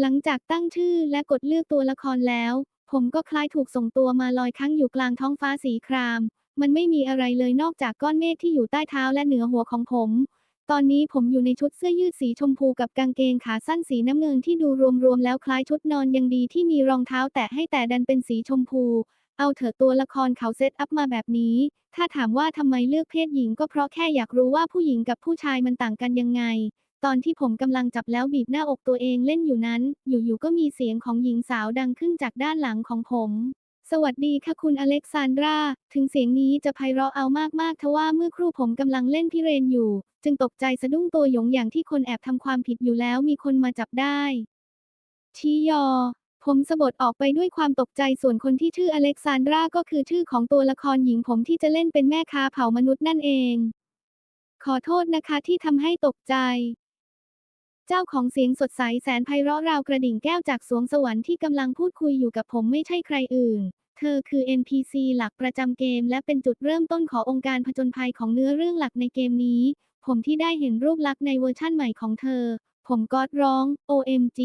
หลังจากตั้งชื่อและกดเลือกตัวละครแล้ว ผมก็คล้ายถูกส่งตัวมาลอยค้างอยู่กลางท้องฟ้าสีคราม มันไม่มีอะไรเลยนอกจากก้อนเมฆที่อยู่ใต้เท้าและเหนือหัวของผม ตอนนี้ผมอยู่ในชุดเสื้อยืดสีชมพูกับกางเกงขาสั้นสีน้ำเงินที่ดูรวมๆแล้วคล้ายชุดนอนยังดีที่มีรองเท้าแตะให้แต่ดันเป็นสีชมพู เอาเถอะตัวละครเขาเซตอัพมาแบบนี้ ถ้าถามว่าทำไมเลือกเพศหญิงก็เพราะแค่อยากรู้ว่าผู้หญิงกับผู้ชายมันต่างกันยังไง ตอนที่ผมกำลังจับแล้วบีบหน้าอกตัวเองเล่นอยู่นั้น อยู่ๆก็มีเสียงของหญิงสาวดังขึ้นจากด้านหลังของผม สวัสดีค่ะคุณอเล็กซานดรา ถึงเสียงนี้จะไพเราะเอามากๆทว่าเมื่อครู่ผมกำลังเล่นพิเรนอยู่ จึงตกใจสะดุ้งตัวหยงอย่างที่คนแอบทำความผิดอยู่แล้วมีคนมาจับได้ชียอ ผมสะบดออกไปด้วยความตกใจส่วนคนที่ชื่ออเล็กซานดราก็คือชื่อของตัวละครหญิงผมที่จะเล่นเป็นแม่ค้าเผามนุษย์นั่นเอง ขอโทษนะคะที่ทำให้ตกใจ เจ้าของเสียงสดใสแสนไพเราะราวกระดิ่งแก้วจากสวงสวรรค์ที่กำลังพูดคุยอยู่กับผมไม่ใช่ใครอื่น เธอคือ NPC หลักประจำเกม และเป็นจุดเริ่มต้นขององค์การผจญภัยของเนื้อเรื่องหลักในเกมนี้ ผมที่ได้เห็นรูปลักษณ์ในเวอร์ชั่นใหม่ของเธอ ผมก็ร้อง OMG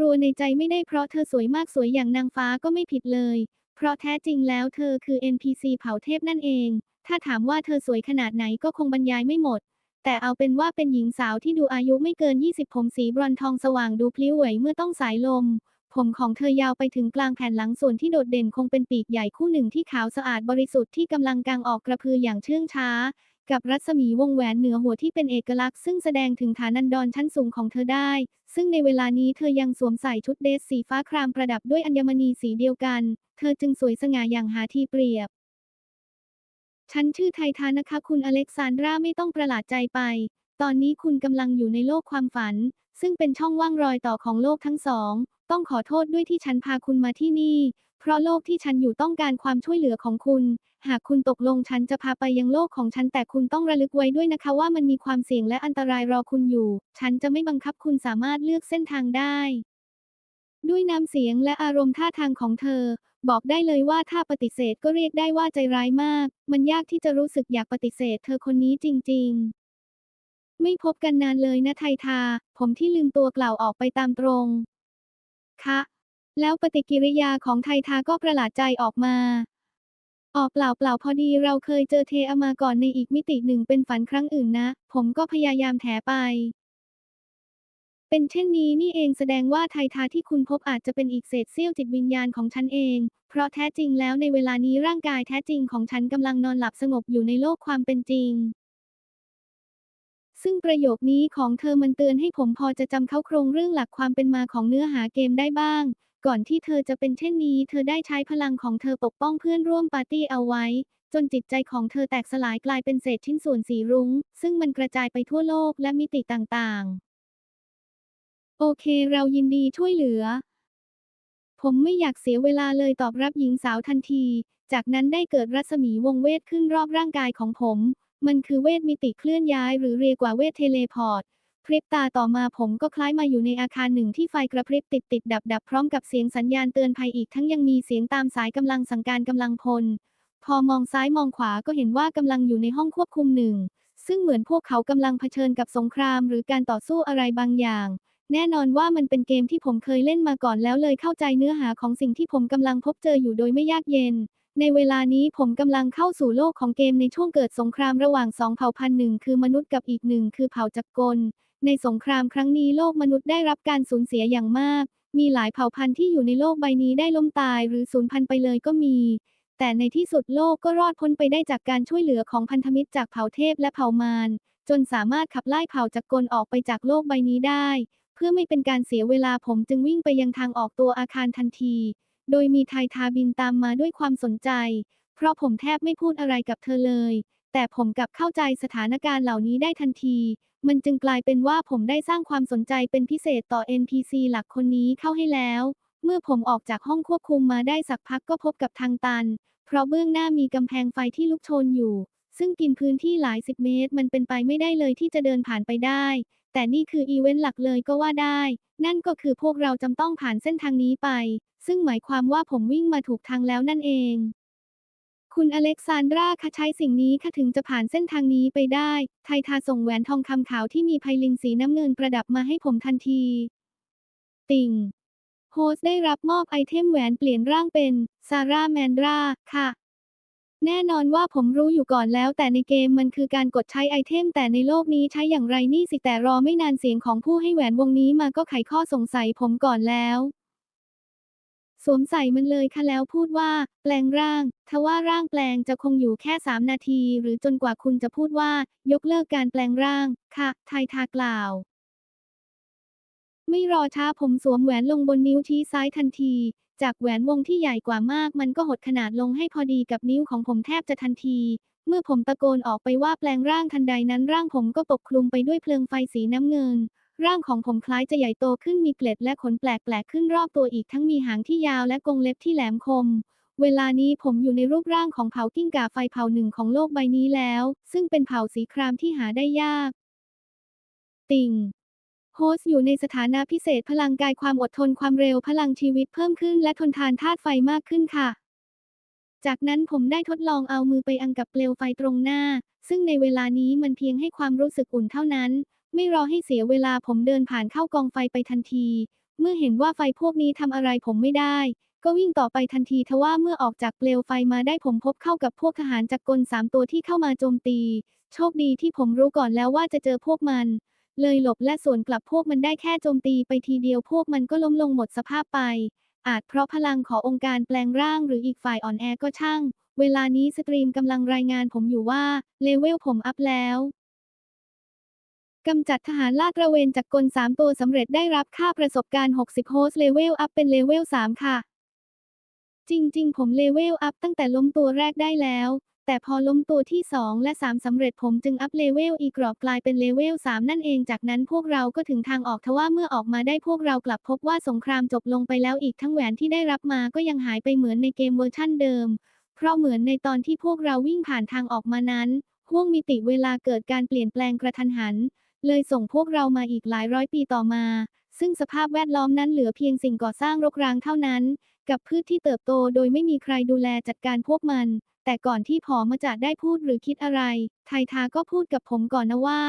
รัวๆในใจไม่ได้เพราะเธอสวยมากสวยอย่างนางฟ้าก็ไม่ผิดเลย เพราะแท้จริงแล้วเธอคือ NPC เผ่าเทพนั่นเอง ถ้าถามว่าเธอสวยขนาดไหนก็คงบรรยายไม่หมด แต่เอาเป็นว่าเป็นหญิงสาวที่ดูอายุไม่เกิน 20 ผมสีบรอนทองสว่างดูพลิ้วไหวเมื่อต้องสายลม ผมของเธอยาวไปถึงกลางแผ่นหลังส่วนที่โดดเด่นคงเป็นปีกใหญ่คู่หนึ่งที่ขาวสะอาดบริสุทธิ์ที่กำลังกางออกกระพืออย่างเชื่องช้า กับรัศมีวงแหวนเหนือหัวที่เป็นเอกลักษณ์ซึ่งแสดงถึงฐานันดรชั้นสูงของเธอได้ ซึ่งในเวลานี้เธอยังสวมใส่ชุดเดรสสีฟ้าครามประดับด้วยอัญมณีสีเดียวกัน เธอจึงสวยสง่าอย่างหาที่เปรียบ ฉันชื่อไททานะคะ คุณอเล็กซานดราไม่ต้องประหลาดใจไป ตอนนี้คุณกำลังอยู่ในโลกความฝัน ซึ่งเป็นช่องว่างรอยต่อของโลกทั้งสอง ต้องขอโทษด้วยที่ฉันพาคุณมาที่นี่ เพราะโลกที่ฉันอยู่ต้องการความช่วยเหลือของคุณ หากคุณตกลงฉันจะพาไปยังโลกของฉันแต่คุณต้องระลึกไว้ด้วยนะคะ ว่ามันมีความเสี่ยงและอันตรายรอคุณอยู่ ฉันจะไม่บังคับคุณสามารถเลือกเส้นทางได้ ด้วยน้ำเสียงและอารมณ์ท่าทางของเธอ บอกได้เลยว่าถ้าปฏิเสธก็เรียกได้ว่าใจร้ายมาก มันยากที่จะรู้สึกอยากปฏิเสธเธอคนนี้จริง ๆ ไม่พบกันนานเลยนะไททา ผมที่ลืมตัวกล่าวออกไปตามตรง คะ แล้วปฏิกิริยาของไททาก็ประหลาดใจออกมาออกเปล่าเปล่าพอดีเราเคยเจอเทอมาก่อนในอีกมิติหนึ่งเป็นฝันครั้งอื่นนะ ผมก็พยายามแถไป เป็นเช่นนี้นี่เองแสดงว่าไททาที่คุณพบอาจจะเป็นอีกเศษเสี้ยวจิตวิญญาณของฉันเอง เพราะแท้จริงแล้วในเวลานี้ร่างกายแท้จริงของฉันกำลังนอนหลับสงบอยู่ในโลกความเป็นจริง ซึ่งประโยคนี้ของเธอมันเตือนให้ผมพอจะจำเข้าโครงเรื่องหลักความเป็นมาของเนื้อหาเกมได้บ้าง ก่อนที่เธอจะเป็นเช่นนี้ เธอได้ใช้พลังของเธอปกป้องเพื่อนร่วมปาร์ตี้เอาไว้ จนจิตใจของเธอแตกสลายกลายเป็นเศษชิ้นส่วนสีรุง้ง ซึ่งมันกระจายไปทั่วโลกและมิติต่างๆ โอเค เรายินดีช่วยเหลือ ผมไม่อยากเสียเวลาเลยตอบรับหญิงสาวทันที จากนั้นได้เกิดรัศมีวงเวทขึ้นรอบร่างกายของผม มันคือเวทมิติเคลื่อนย้ายหรือเรียกว่าเวทเทเลพอร์ตพริบตาต่อมาผมก็คล้ายมาอยู่ในอาคารหนึ่งที่ไฟกระพริบติดติดดับดับพร้อมกับเสียงสัญญาณเตือนภัยอีกทั้งยังมีเสียงตามสายกำลังสั่งการกำลังพล พอมองซ้ายมองขวาก็เห็นว่ากำลังอยู่ในห้องควบคุมหนึ่ง ซึ่งเหมือนพวกเขากำลังเผชิญกับสงครามหรือการต่อสู้อะไรบางอย่าง แน่นอนว่ามันเป็นเกมที่ผมเคยเล่นมาก่อนแล้วเลยเข้าใจเนื้อหาของสิ่งที่ผมกำลังพบเจออยู่โดยไม่ยากเย็น ในเวลานี้ผมกำลังเข้าสู่โลกของเกมในช่วงเกิดสงครามระหว่างสองเผ่าพันธุ์หนึ่งคือมนุษย์กับอีกหนึ่งคือเผ่าจักรกลในสงครามครั้งนี้โลกมนุษย์ได้รับการสูญเสียอย่างมาก มีหลายเผ่าพันธุ์ที่อยู่ในโลกใบนี้ได้ล้มตายหรือสูญพันธุ์ไปเลยก็มี แต่ในที่สุดโลกก็รอดพ้นไปได้จากการช่วยเหลือของพันธมิตรจากเผ่าเทพและเผ่ามารจนสามารถขับไล่เผ่าจักรกลออกไปจากโลกใบนี้ได้ พื่อไม่เป็นการเสียเวลาผมจึงวิ่งไปยังทางออกตัวอาคารทันที โดยมีไททาบินตามมาด้วยความสนใจ เพราะผมแทบไม่พูดอะไรกับเธอเลย แต่ผมกลับเข้าใจสถานการณ์เหล่านี้ได้ทันที มันจึงกลายเป็นว่าผมได้สร้างความสนใจเป็นพิเศษต่อ NPC หลักคนนี้เข้าให้แล้ว เมื่อผมออกจากห้องควบคุมมาได้สักพักก็พบกับทางตัน เพราะเบื้องหน้ามีกำแพงไฟที่ลุกโชนอยู่ ซึ่งกินพื้นที่หลายสิบเมตร มันเป็นไปไม่ได้เลยที่จะเดินผ่านไปได้ แต่นี่คืออีเวนต์หลักเลยก็ว่าได้ นั่นก็คือพวกเราจำต้องผ่านเส้นทางนี้ไป ซึ่งหมายความว่าผมวิ่งมาถูกทางแล้วนั่นเอง คุณอเล็กซานดราคะใช้สิ่งนี้คะถึงจะผ่านเส้นทางนี้ไปได้ ไททาส่งแหวนทองคำขาวที่มีไพลินสีน้ำเงินประดับมาให้ผมทันที ติ่งโฮสได้รับมอบไอเทมแหวนเปลี่ยนร่างเป็นซาร่าแมนดราค่ะ แน่นอนว่าผมรู้อยู่ก่อนแล้ว แต่ในเกมมันคือการกดใช้ไอเทม แต่ในโลกนี้ใช้อย่างไรนี่สิแต่รอไม่นานเสียงของผู้ให้แหวนวงนี้มาก็ไขข้อสงสัยผมก่อนแล้ว สวมใส่มันเลยค่ะแล้วพูดว่า แปลงร่างทว่าร่างแปลงจะคงอยู่แค่ 3 นาที หรือจนกว่าคุณจะพูดว่า ยกเลิกการแปลงร่าง ค่ะไททากล่าวไม่รอช้าผมสวมแหวนลงบนนิ้วชี้ซ้ายทันที จากแหวนวงที่ใหญ่กว่ามาก มันก็หดขนาดลงให้พอดีกับนิ้วของผมแทบจะทันที เมื่อผมตะโกนออกไปว่าแปลงร่างทันใดนั้นร่างผมก็ปกคลุมไปด้วยเพลิงไฟสีน้ำเงิน ร่างของผมคล้ายจะใหญ่โตขึ้นมีเกล็ดและขนแปลกๆขึ้นรอบตัวอีกทั้งมีหางที่ยาวและกรงเล็บที่แหลมคมเวลานี้ผมอยู่ในรูปร่างของเผ่ากิ้งก่าไฟเผ่าหนึ่งของโลกใบนี้แล้ว ซึ่งเป็นเผ่าสีครามที่หาได้ยาก ติ่ง โฮสต์อยู่ในสถานะพิเศษพลังกายความอดทนความเร็วพลังชีวิตเพิ่มขึ้นและทนทานธาตุไฟมากขึ้นค่ะ จากนั้นผมได้ทดลองเอามือไปอังกับเปลวไฟตรงหน้า ซึ่งในเวลานี้มันเพียงให้ความรู้สึกอุ่นเท่านั้น ไม่รอให้เสียเวลาผมเดินผ่านเข้ากองไฟไปทันที เมื่อเห็นว่าไฟพวกนี้ทำอะไรผมไม่ได้ ก็วิ่งต่อไปทันทีทว่าเมื่อออกจากเปลวไฟมาได้ผมพบเข้ากับพวกทหารจักรกลสามตัวที่เข้ามาโจมตี โชคดีที่ผมรู้ก่อนแล้วว่าจะเจอพวกมัน เลยหลบและสวนกลับพวกมันได้แค่โจมตีไปทีเดียวพวกมันก็ล้มลงหมดสภาพไป อาจเพราะพลังขององค์การแปลงร่างหรืออีกฝ่ายอ่อนแอก็ช่าง เวลานี้สตรีมกำลังรายงานผมอยู่ว่า เลเวลผมอัพแล้วกำจัดทหารลาดตระเวนจากกล 3 ตัวสำเร็จได้รับค่าประสบการณ์ 60 โฮสเลเวลอัพเป็นเลเวล 3 ค่ะ จริง ๆ ผมเลเวลอัพตั้งแต่ล้มตัวแรกได้แล้ว แต่พอล้มตัวที่ 2 และ 3สำเร็จผมจึงอัพเลเวลอีกกรอบกลายเป็นเลเวล 3 นั่นเองจากนั้นพวกเราก็ถึงทางออกทว่าเมื่อออกมาได้พวกเรากลับพบว่าสงครามจบลงไปแล้วอีกทั้งแหวนที่ได้รับมาก็ยังหายไปเหมือนในเกมเวอร์ชั่นเดิม เพราะเหมือนในตอนที่พวกเราวิ่งผ่านทางออกมานั้นห่วงมิติเวลาเกิดการเปลี่ยนแปลงกระทันหัน เลยส่งพวกเรามาอีกหลายร้อยปีต่อมา ซึ่งสภาพแวดล้อมนั้นเหลือเพียงสิ่งก่อสร้างรกร้างเท่านั้น กับพืชที่เติบโตโดยไม่มีใครดูแลจัดการพวกมัน แต่ก่อนที่ผอมาจะได้พูดหรือคิดอะไร ไททาก็พูดกับผมก่อนนะว่า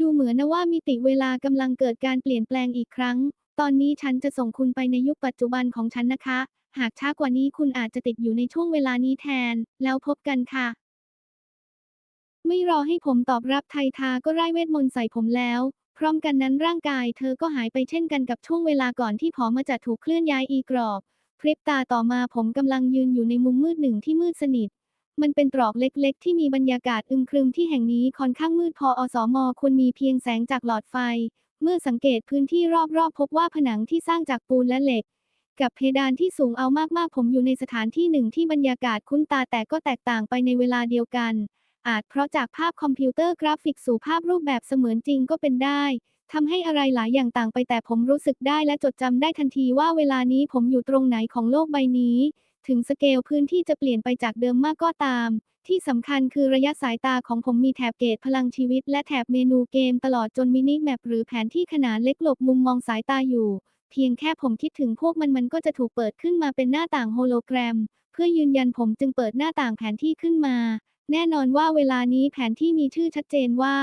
ดูเหมือนนะว่ามิติเวลากำลังเกิดการเปลี่ยนแปลงอีกครั้ง ตอนนี้ฉันจะส่งคุณไปในยุคปัจจุบันของฉันนะคะ หากช้ากว่านี้คุณอาจจะติดอยู่ในช่วงเวลานี้แทน แล้วพบกันค่ะ ไม่รอให้ผมตอบรับไททาก็ไร้เวทมนต์ใส่ผมแล้ว พร้อมกันนั้นร่างกายเธอก็หายไปเช่นกันกับช่วงเวลาก่อนที่ผอมาจะถูกเคลื่อนย้ายอีกรอบ พริบตาต่อมาผมกำลังยืนอยู่ในมุมมืดหนึ่งที่มืดสนิท มันเป็นตรอกเล็กๆ ที่มีบรรยากาศอึมครึมที่แห่งนี้ค่อนข้างมืดพออสมควรมีเพียงแสงจากหลอดไฟ เมื่อสังเกตพื้นที่รอบๆ พบว่าผนังที่สร้างจากปูนและเหล็ก กับเพดานที่สูงเอามากๆ ผมอยู่ในสถานที่หนึ่งที่บรรยากาศคุ้นตาแต่ก็แตกต่างไปในเวลาเดียวกัน อาจเพราะจากภาพคอมพิวเตอร์กราฟิกสู่ภาพรูปแบบเสมือนจริงก็เป็นได้ ทำให้อะไรหลายอย่างต่างไปแต่ผมรู้สึกได้และจดจำได้ทันทีว่าเวลานี้ผมอยู่ตรงไหนของโลกใบนี้ ถึงสเกลพื้นที่จะเปลี่ยนไปจากเดิมมากก็ตาม ที่สำคัญคือระยะสายตาของผมมีแถบเกตพลังชีวิต และแถบเมนูเกมตลอดจนมินิแมปหรือแผนที่ขนาดเล็กหลบมุมมองสายตาอยู่ เพียงแค่ผมคิดถึงพวกมันมันก็จะถูกเปิดขึ้นมาเป็นหน้าต่างโฮโลแกรม เพื่อยืนยันผมจึงเปิดหน้าต่างแผนที่ขึ้นมา แน่นอนว่าเวลานี้แผนที่มีชื่อชัดเจนว่า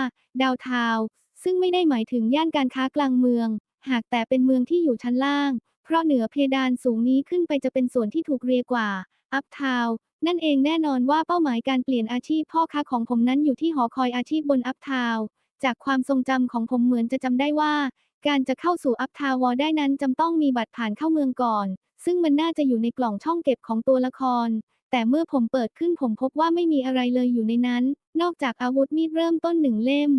ดาวทาว ซึ่งไม่ได้หมายถึงย่านการค้ากลางเมือง หากแต่เป็นเมืองที่อยู่ชั้นล่าง เพราะเหนือเพดานสูงนี้ขึ้นไปจะเป็นส่วนที่ถูกเรียกว่าอัพทาวนั่นเองแน่นอนว่าเป้าหมายการเปลี่ยนอาชีพพ่อค้าของผมนั้นอยู่ที่หอคอยอาชีพบนอัพทาวจากความทรงจำของผมเหมือนจะจำได้ว่า การจะเข้าสู่อัพทาวน์ได้นั้นจำต้องมีบัตรผ่านเข้าเมืองก่อน ซึ่งมันน่าจะอยู่ในกล่องช่องเก็บของตัวละคร แต่เมื่อผมเปิดขึ้นผมพบว่าไม่มีอะไรเลยอยู่ในนั้น นอกจากอาวุธมีดเริ่มต้นหนึ่งเล่ม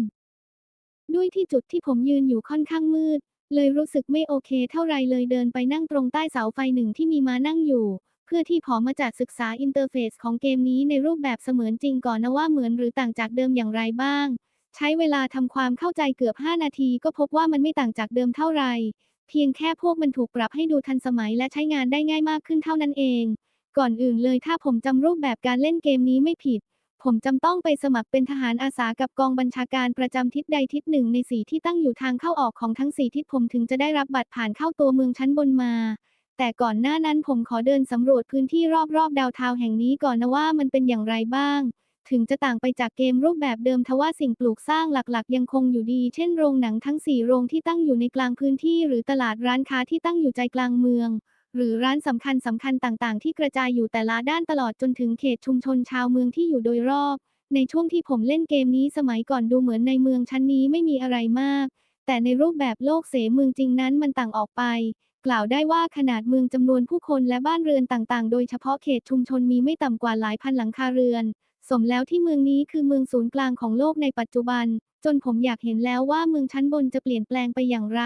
ด้วยที่จุดที่ผมยืนอยู่ค่อนข้างมืด เลยรู้สึกไม่โอเคเท่าไรเลยเดินไปนั่งตรงใต้เสาไฟหนึ่งที่มีมานั่งอยู่ เพื่อที่พอมาจัดศึกษาอินเทอร์เฟซของเกมนี้ในรูปแบบเสมือนจริงก่อนนะว่าเหมือนหรือต่างจากเดิมอย่างไรบ้าง ใช้เวลาทำความเข้าใจเกือบ 5 นาทีก็พบว่ามันไม่ต่างจากเดิมเท่าไหร่เพียงแค่พวกมันถูกปรับให้ดูทันสมัยและใช้งานได้ง่ายมากขึ้นเท่านั้นเอง ก่อนอื่นเลยถ้าผมจำรูปแบบการเล่นเกมนี้ไม่ผิด ผมจำต้องไปสมัครเป็นทหารอาสากับกองบัญชาการประจำทิศใดทิศหนึ่งในสี่ที่ตั้งอยู่ทางเข้าออกของทั้งสี่ทิศผมถึงจะได้รับบัตรผ่านเข้าตัวเมืองชั้นบนมา แต่ก่อนหน้านั้นผมขอเดินสำรวจพื้นที่รอบๆ ดาวเทาวแห่งนี้ก่อนนะว่ามันเป็นอย่างไรบ้าง ถึงจะต่างไปจากเกมรูปแบบเดิมทว่าสิ่งปลูกสร้างหลักๆ ยังคงอยู่ดี เช่นโรงหนังทั้ง4โรงที่ตั้งอยู่ในกลางพื้นที่ หรือตลาดร้านค้าที่ตั้งอยู่ใจกลางเมือง หรือร้านสำคัญสำคัญต่างๆ ที่กระจายอยู่แต่ละด้านตลอดจนถึงเขตชุมชนชาวเมืองที่อยู่โดยรอบ ในช่วงที่ผมเล่นเกมนี้สมัยก่อนดูเหมือนในเมืองชั้นนี้ไม่มีอะไรมาก แต่ในรูปแบบโลกเสมืองจริงนั้นมันต่างออกไป กล่าวได้ว่าขนาดเมืองจำนวนผู้คนและบ้านเรือนต่างๆ โดยเฉพาะเขตชุมชนมีไม่ต่ำกว่าหลายพันหลังคาเรือน สมแล้วที่เมืองนี้คือเมืองศูนย์กลางของโลกในปัจจุบัน จนผมอยากเห็นแล้วว่าเมืองชั้นบนจะเปลี่ยนแปลงไปอย่างไร